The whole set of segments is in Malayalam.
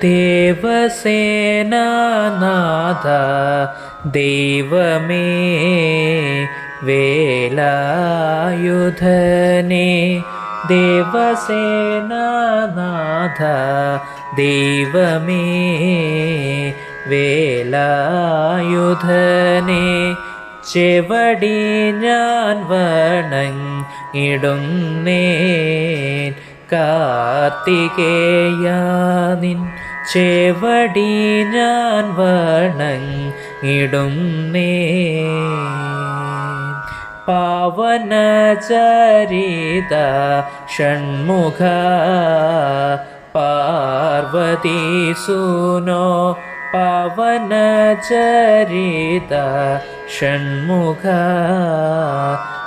ദേവസേനാനാഥ ദൈവമേ വേലായുധനെ ദേവസേനാനാഥ ദൈവമേ വേലായുധനെ. ചെവടി ഞാൻ വണങ്ങിടുന്നേൻ കാർത്തികേയാനിൻ ചേവടി ഞാൻ വണങ്ങിടുന്നേ. പാവന ചരിത ഷൺമുഖ പാർവതി സുനോ പവന ചരിത ഷൺമുഖ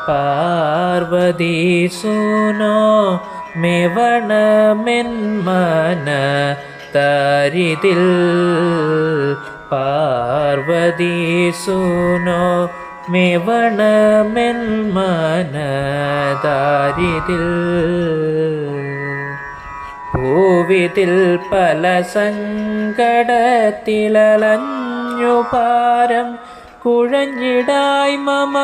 പാർവതി സുനോ മെവണമെന്മന തരിതിൽ പാർവതി സുനോ മെവണമെന്മനദാരിതിൽ ഭൂവിതിൽ പല സങ്കടത്തിലലഞ്ഞു പാരം. കുഴഞ്ഞിടായി മമ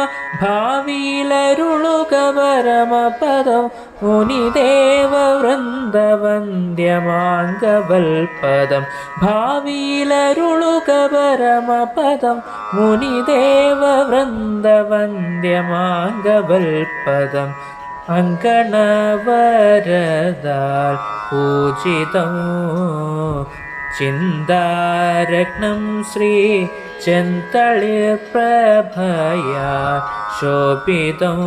ഭാവിയിലരുളുക പരമപദം മുനിദേവ വൃന്ദവന്ദ്യമാങ്കവൽപദം ഭാവിയിലരുളുക പരമപദം മുനിദേവ വൃന്ദവന്ദ്യമാങ്കവൽപദം അങ്കണവരതാൽ പൂജിതം. ചിന്താരത്നം ശ്രീ ചെന്തളിർ പ്രഭയാ ശോഭിതം.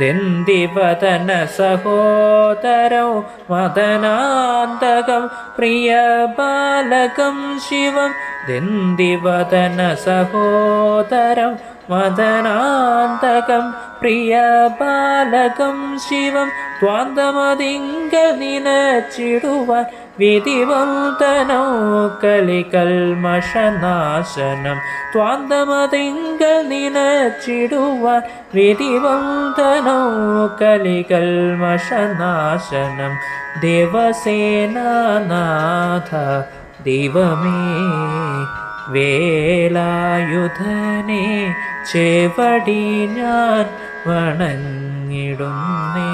ദന്തിവദന സഹോദരൗ മദനാന്തകം പ്രിയ ബാലകം ശിവം. ദന്തിവദന സഹോദരം മദനാന്തകം പ്രിയ ബാലകം ശിവം ത്വാന്തമതിങ്ക നിനച്ചിടുവാൻ വിധിവന്തനോ കലികൽമഷനാശനം ത്വാന്തമതിങ്ക നിനച്ചിടുവാൻ വിധിവന്തനോ കലികൽമഷനാശനം ദേവസേനാനാഥ ദൈവമേ വേലായുധനെ ചെവടി ഞാൻ വണങ്ങിടുന്നേ.